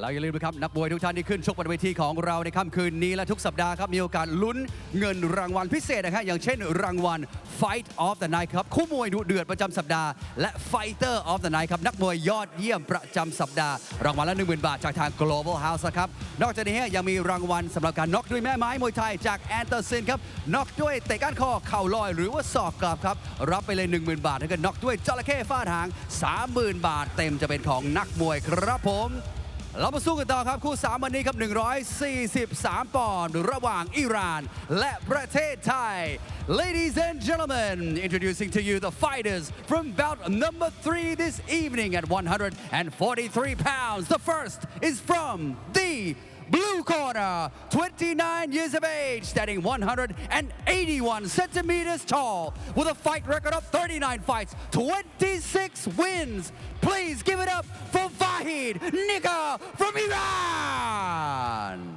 เราอย่าลืมนะครับนักมวยทุกท่านที่ขึ้นชกบนเวทีของเราในค่ำคืนนี้และทุกสัปดาห์ครับมีโอกาสลุ้นเงินรางวัลพิเศษนะครับอย่างเช่นรางวัล Fight of the Night ครับคู่มวยดุเดือดประจำสัปดาห์และ Fighter of the Night ครับนักมวยยอดเยี่ยมประจำสัปดาห์ รางวัลละ10,000 บาทจากทาง Global House ครับนอกจากนี้ยังมีรางวัลสำหรับการน็อกด้วยแม่ไม้มวยไทยจากแอนเตอร์ซินครับน็อกด้วยเตะก้านคอเข่าลอย หรือว่าศอกกลับครับรับไปเลย 10,000 บาทถ้าเกิดน็อกด้วยจระเข้ฟาดหาง 30,000 บาท เต็มจะเป็นของนักมวยครับผม เรามาสู้กันต่อครับ คู่3วันนี้ครับ 143 ปอนด์ระหว่างอิหร่าน และประเทศไทย Ladies and gentlemen introducing to you the fighters from bout number 3 this evening at 143 pounds the first is from the Blue corner, 29 years of age, standing 181 centimeters tall, with a fight record of 39 fights, 26 wins. Please give it up for Vahid Nika from Iran.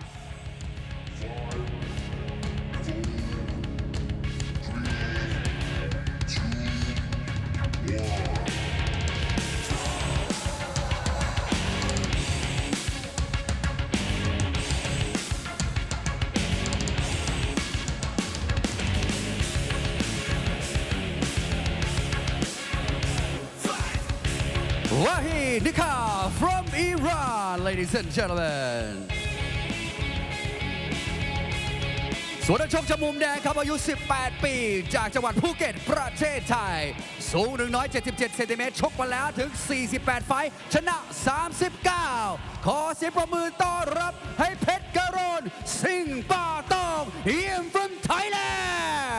Ladies and gentlemen. ส่วนนักชกจากมุมแดงครับอายุ 18 ปี จากจังหวัดภูเก็ตประเทศไทย สูง 177 เซนติเมตร ชกมาแล้วถึง 48 ไฟท์ชนะ 39 ขอเสียงประมือต้อนรับให้เพชรกรณสิงห์ป่าตองเยี่ยม from Thailand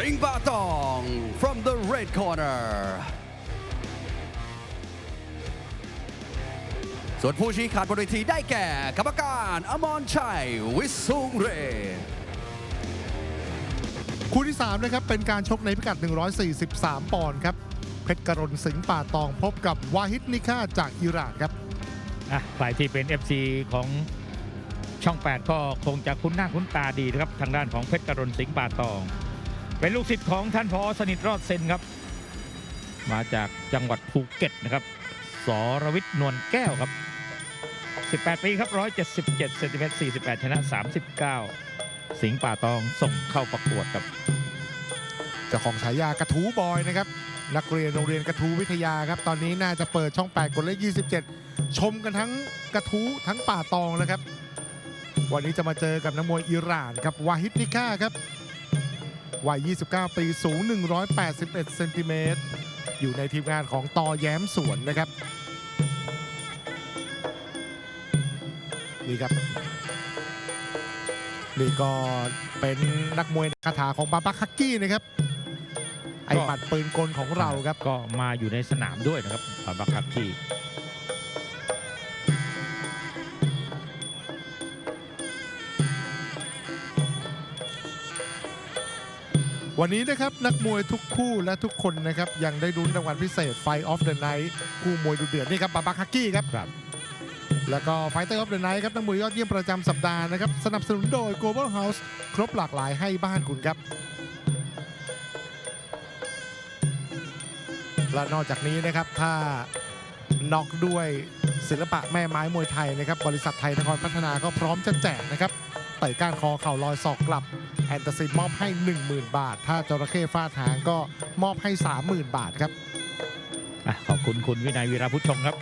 Singh Batong from the red corner ส่วนผู้ชี้ขาดบนเวทีได้แก่กรรมการอมรชัย วิสุงเร คู่ที่3นะครับเป็นการชกในพิกัด 143 ปอนด์ครับเพชรกรณสิงห์ป่าตองพบกับวาฮิดนิค่าจากอิหร่านครับอะใครที่เป็น FC ของช่อง 8 ก็คงจะคุ้นหน้าคุ้นตาดีนะครับ ทางด้านของเพชรกรณสิงห์ป่าตอง เป็นลูกศิษย์ของท่านพอสนิทรอดเซนครับ มาจากจังหวัดภูเก็ตนะครับสรวิทย์นวลแก้วครับ 18 ปีครับ 177เซนติเมตร48 ชนะ 39 สิงห์ป่าตองส่งเข้าประกวดครับเจ้าของฉายากระทูบอยนะครับ นักเรียนโรงเรียนกระทูวิทยาครับ ตอนนี้น่าจะเปิดช่อง 8 กดเลข 27 ชมกันทั้งกระทูทั้งป่าตองแล้วครับ วันนี้จะมาเจอกับนักมวยอิหร่านครับวาฮิดนิค่าครับ วัย 29 ปี สูง 181 เซนติเมตร อยู่ในทีมงานของตอแย้มสวนนะครับ นี่ครับ นี่ก็เป็นนักมวยคาถาของบาบาคักกี้นะครับ ไอหมัดปืนกลของเราครับ ก็มาอยู่ในสนามด้วยนะครับบาบักคักกี้ วันนี้นะครับนักมวยทุกคู่และทุกคนนะครับยังได้รุ้นรางวัลพิเศษ Fight of the Night คู่มวยดุเดือดนี่ครับบาบาคักกี้ครับครับ แล้วก็ Fighter of the Night ครับนักมวยยอดเยี่ยมประจำสัปดาห์นะครับสนับสนุนโดย Global House ครบหลากหลายให้บ้านคุณครับ และนอกจากนี้นะครับถ้าน็อกด้วยศิลปะแม่ไม้มวยไทยนะครับบริษัทไทยนครพัฒนาก็พร้อมจะแจกนะครับไต่ก้านคอเข่าลอยศอกกลับ แอนตาซินมอบให้ 10,000 บาท ถ้าจระเข้ฟาดหางก็มอบให้ 30,000 บาทครับอะขอบคุณคุณวินัยวีระพุทธชงครับ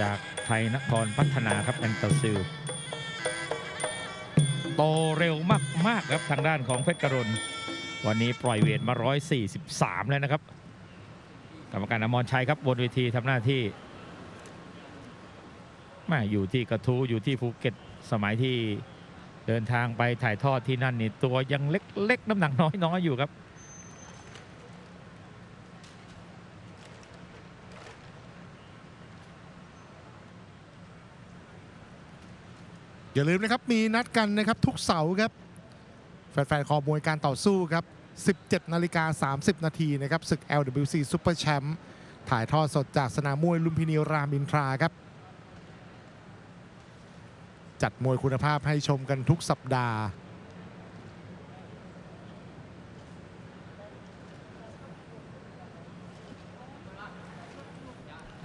จากไทยนครพัฒนาครับแอนตอร์ซิลโตเร็วมาก ๆ ครับทางด้านของเพชรกรณวันนี้ปล่อยเวทมา 143 แล้วนะครับ กรรมการอมรชัยครับบนเวทีทำหน้าที่แมาอยู่ที่กระทู้อยู่ที่ภูเก็ตสมัยที่ เดินทางไปถ่ายทอดที่นั่นนี่ตัวยังเล็กๆน้ำหนักน้อยๆอยู่ครับอย่าลืมนะครับ มีนัดกันนะครับทุกเสาร์ครับ แฟนๆคอมวยการต่อสู้ครับ 17 นาฬิกา 30 นาทีนะครับศึก LWC Super Champ ถ่ายทอดสดจากสนามมวยลุมพินีรามอินทราครับ จัดมวยคุณภาพให้ชมกันทุกสัปดาห์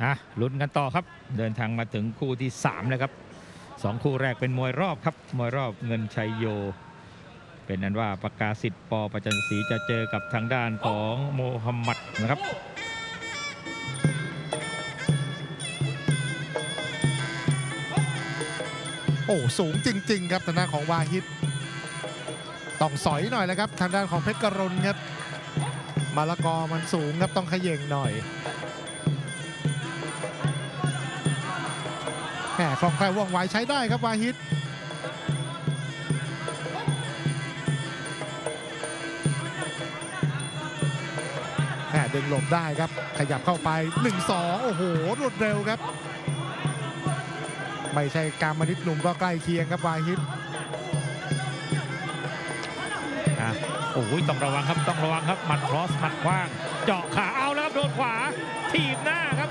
อะลุ้นกันต่อครับ เดินทางมาถึงคู่ที่ 3 แล้วครับสองคู่แรกเป็นมวยรอบครับ มวยรอบเงินชัยโย เป็นนั้นว่าประกาศสิทธิ์ปอประจันศรีจะเจอกับทางด้านของโมฮัมหมัดนะครับ โอ้สูงจริง ๆ ครับทางด้านของวาฮิตต้องสอยหน่อยแล้วครับทางด้านของเพชรกรณครับมาละกอมันสูงครับต้องขย่งหน่อยแหมคล่องแคล่วว่องไวใช้ได้ครับวาฮิตแหมดึงหลบได้ครับขยับเข้าไป 1-2 โอ้โหรวดเร็วครับ ไม่ใช่การมนิดหนุ่มก็ใกล้เคียงครับวาฮิตอะโอ้ยต้องระวังครับต้องระวังครับหมัดครอสหมัดขว้าง เจาะขาเอาแล้วครับโดนขวา ถีบหน้าครับ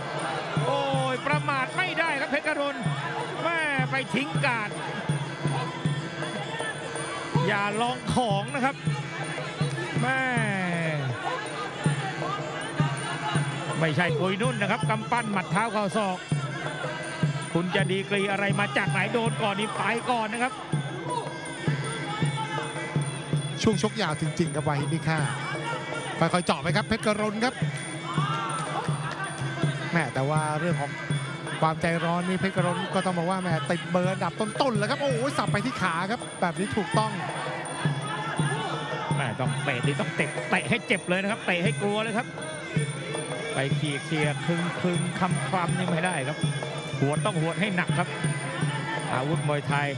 โอ้ยประมาทไม่ได้ครับเพชรกรุณแม่ไปทิ้งการดอย่าลองของนะครับแม่ไม่ใช่ปุยนุ่นนะครับกำปั้นหมัดเท้าเข่าศอก คุณจะดีกรีอะไรมาจากไหนโดนก่อนนี่ไปก่อนนะครับ ช่วงชกยาวจริงๆครับวาฮิตนี่ค่าค่อยๆเจาะไปครับเพชรกรณครับแม่แต่ว่าเรื่องของความใจร้อนนี่เพชรกรณก็ต้องบอกว่าแม่ติดเบอร์อันดับต้นๆแล้วครับโอ้โหสับไปที่ขาครับ แบบนี้ถูกต้องแม่ต้องเตะนี่ต้องเตะเตะให้เจ็บเลยนะครับเตะให้กลัวเลยครับ ไปเคลียร์เคลียร์คึงคึงคำความนี่ไม่ได้ครับ หัวดต้องหัวดให้หนักครับ อาวุธมวยไทย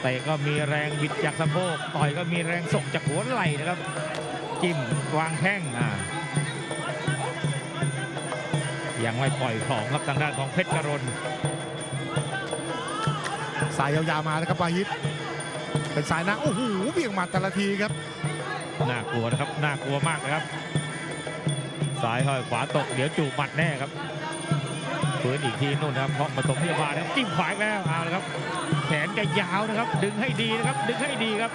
เตะก็มีแรงบิดจากสะโพกต่อยก็มีแรงส่งจากหัวไหล่นะครับ จิ้มวางแข้งอ่ายังไม่ปล่อยของครับทางด้านของเพชรกรณสายยาวๆมาแล้วครับวาฮิตเป็นสายหน้าโอ้โหเบี่ยงหมัดแต่ละทีครับน่ากลัวนะครับน่ากลัวมากนะครับซ้ายห้อยขวาตกเดี๋ยวจูบหมัดแน่ครับ ฟื้นอีกทีนู่นนะครับห้องปฐมพยาบาลนะครับจิ้มขวาแล้วเอาละครับ แขนแกยาวนะครับ ดึงให้ดีนะครับ ดึงให้ดีครับ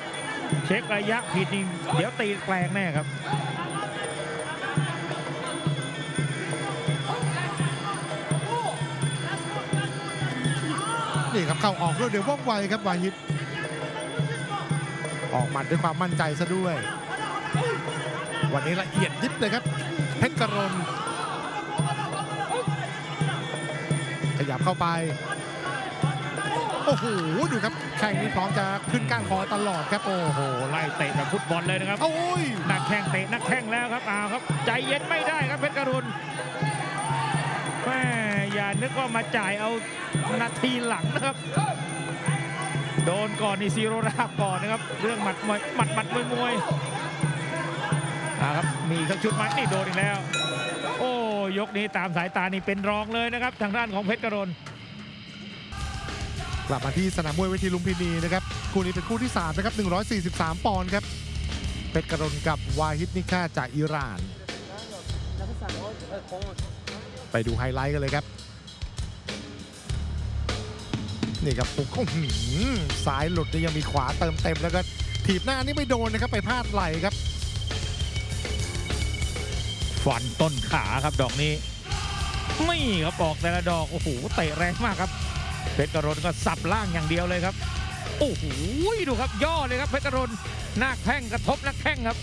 เช็คระยะผิดนี่เดี๋ยวตีแปลงแน่ครับนี่ครับเข้าออกรวดเร็วว่องไวครับวาฮิตออกหมัดด้วยความมั่นใจซะด้วย วันนี้ละเอียดยิบเลยครับเพชรกรณ ยับเข้าไป โอ้โห ดูครับแข่งนี้พร้อมจะขึ้นก้านคอตลอดครับโอ้โหโอ้โห ไล่เตะแบบฟุตบอลเลยนะครับ โอ้ย นักแข้งเตะนักแข้งแล้วครับเอาครับ ใจเย็นไม่ได้ครับเพชรกรุณแม่อย่านึกว่ามาจ่ายเอานาทีหลังนะครับ โดนก่อนนี่ซีโรราบก่อนนะครับ เรื่องหมัดมวยหมัดหมัดมวยมวยอ่าครับ มีสักชุดหมัดนี่โดนอีกแล้วโอ้ ยกนี้ตามสายตานี่เป็นรองเลยนะครับ ทางด้านของเพชรกรณกลับมาที่สนามมวยเวทีลุมพินีนะครับคู่นี้เป็นคู่ที่3นะครับ143 ปอนด์ครับเพชรกรณกับวาฮิตนิค่าจากอิหร่าน ไปดูไฮไลท์กันเลยครับ นี่ครับปุ๊กอื้อหือซ้ายหลุดนี่ยังมีขวาเติมเต็มแล้วก็ถีบหน้านี่ไม่โดนนะครับไปพลาดไหลครับ ฟันต้นขาครับดอกนี้นี่ครับออกแต่ละดอกโอ้โหเตะแรงมากครับ เพชรกรณก็สับล่างอย่างเดียวเลยครับโอ้โหดูครับย่อเลยครับเพชรกรณหน้าแข้งกระทบหน้าแข้งครับ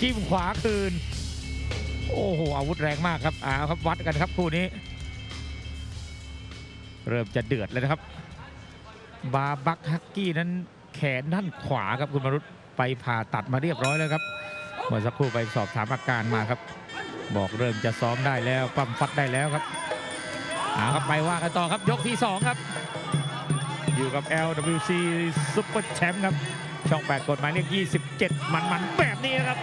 จิ้มขวาคืน โอ้โหอาวุธแรงมากครับเอาครับวัดกันครับคู่นี้ เริ่มจะเดือดเลยนะครับ บาบักฮักกี้นั้นแขนด้านขวาครับคุณมรุตไปผ่าตัดมาเรียบร้อยแล้วครับเมื่อสักครู่ไปสอบถามอาการมาครับ บอกเริ่มจะซ้อมได้แล้วปั้มฟัดได้แล้วครับเอาครับไปว่ากันต่อครับยกที่ 2 ครับ อยู่กับ LWC Super Champ ครับ ช่อง 8 กฎหมายเลข27 มันๆแบบนี้นะครับ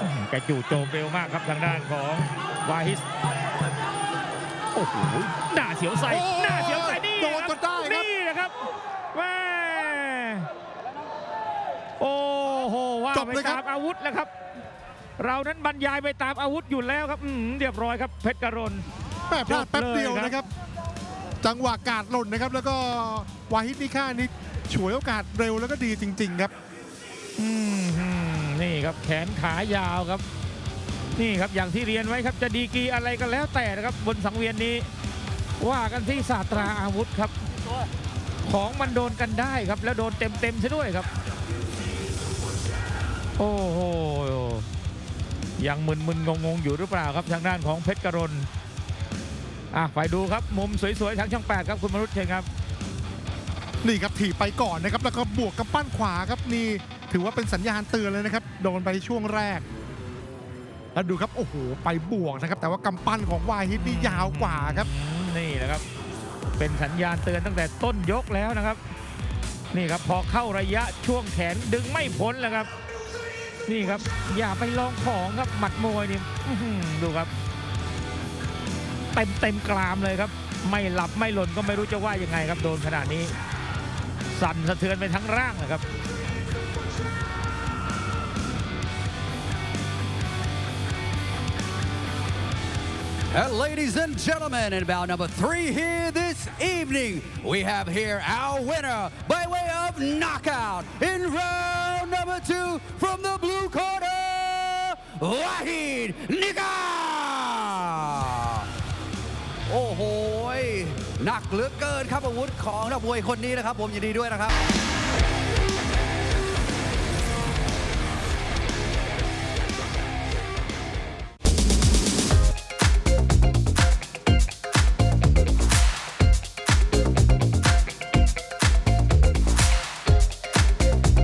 อื้อหือแกจู่โจมเร็วมากครับทางด้านของวาฮิส โอ้โหหน้าเสียวใส่โอ้หน้าเสียวใส่นี่โดนจนได้ครับนี่นะครับแม่โอ้โหว่าจบไปเลยครับตามอาวุธแล้วครับ เรานั้นบรรยายไปตามอาวุธอยู่แล้วครับอืมเรียบร้อยครับเพชรกรณแม่พลาดแป๊บเดียวจบเลยครับนะครับ จังหวะกาดหล่นนะครับ แล้วก็วาฮิตนิค่านี่ฉวยโอกาสเร็วแล้วก็ดีจริง ๆ ครับอืมฮึ่มนี่ครับแขนขายาวครับ นี่ครับอย่างที่เรียนไว้ครับจะดีกรีอะไรก็แล้วแต่นะครับ บนสังเวียนนี้ ว่ากันที่ศาสตราอาวุธครับ ของมันโดนกันได้ครับ แล้วโดนเต็มเต็มๆซะด้วยครับ โอ้โห ยังมึนๆงงๆอยู่หรือเปล่าครับทางด้านของเพชรกรณอะไปดูครับมุมสวยๆทางช่องแปดครับคุณมนุษย์เชิญครับ นี่ครับถีบไปก่อนนะครับ แล้วก็บวกกับปั้นขวาครับนี่ถือว่าเป็นสัญญาณเตือนเลยนะครับ โดนไปช่วงแรก แล้วดูครับ โอ้โห ไปบวกนะครับ แต่ว่ากำปั้นของวาฮิตนี่ยาวกว่าครับอืมนี่นะครับ เป็นสัญญาณเตือนตั้งแต่ต้นยกแล้วนะครับ นี่ครับพอเข้าระยะช่วงแขนดึงไม่พ้นแล้วครับ นี่ครับ อย่าไปลองของครับหมัดมวยนี่ดูครับ เต็มเต็มกรามเลยครับ ไม่หลับไม่หล่นก็ไม่รู้จะว่ายังไงครับ โดนขนาดนี้ สั่นสะเทือนไปทั้งร่างนะครับ And ladies and gentlemen, in bout number three here this evening, we have here our winner by way of knockout in round number two from the blue corner, Wahid Nika! โอ้โห หนักเหลือเกินครับอาวุธของนักมวยคนนี้นะครับ ผมยินดีด้วยนะครับ